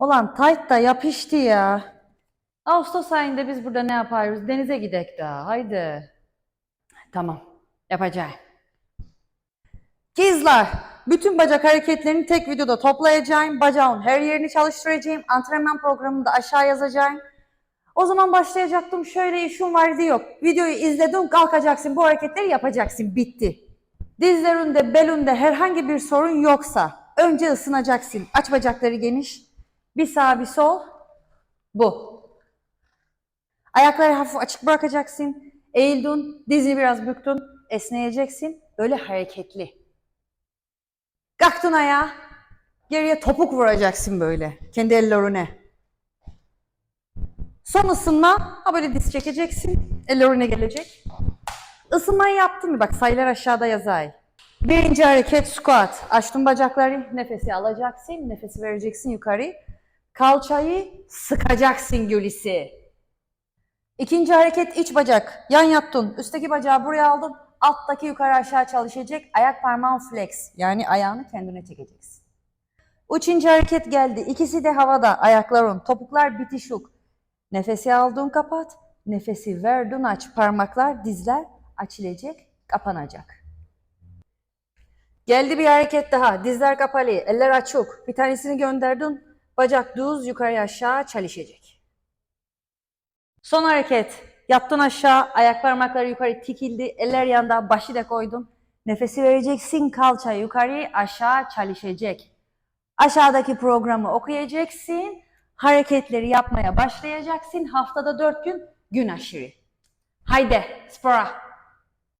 Ulan tight da yapıştı ya. Ağustos ayında biz burada ne yaparız? Denize gidek daha. Haydi. Tamam. Yapacağım. Kızlar, bütün bacak hareketlerini tek videoda toplayacağım. Bacağın her yerini çalıştıracağım. Antrenman programını da aşağı yazacağım. O zaman başlayacaktım. Şöyle işim vardı yok. Videoyu izledin, kalkacaksın. Bu hareketleri yapacaksın. Bitti. Dizlerinde, belinde herhangi bir sorun yoksa önce ısınacaksın. Aç bacakları geniş. Bir sağ bir sol. Bu. Ayakları hafif açık bırakacaksın. Eğildin, dizini biraz büktün. Esneyeceksin. Böyle hareketli. Kalktın ayağa. Geriye topuk vuracaksın böyle. Kendi ellerine. Son ısınma. Ha böyle diz çekeceksin. Ellerine gelecek. Isınmayı yaptın mı? Bak sayılar aşağıda yazay. Birinci hareket squat. Açtın bacakları. Nefesi alacaksın. Nefesi vereceksin yukarı. Kalçayı sıkacaksın gülisi. İkinci hareket iç bacak. Yan yattın. Üstteki bacağı buraya aldın. Alttaki yukarı aşağı çalışacak. Ayak parmağın flex. Yani ayağını kendine çekeceksin. Üçüncü hareket geldi. İkisi de havada. Ayakların. Topuklar bitişik. Nefesi aldın kapat. Nefesi verdin aç. Parmaklar, dizler açılacak, kapanacak. Geldi bir hareket daha. Dizler kapalı, eller açık. Bir tanesini gönderdin. Bacak düz yukarı aşağı çalışacak. Son hareket. Yattın aşağı, ayak parmakları yukarı tikildi, eller yanda, başı da koydun. Nefesi vereceksin, kalça yukarı aşağı çalışacak. Aşağıdaki programı okuyacaksın, hareketleri yapmaya başlayacaksın. Haftada dört gün gün aşırı. Haydi spora.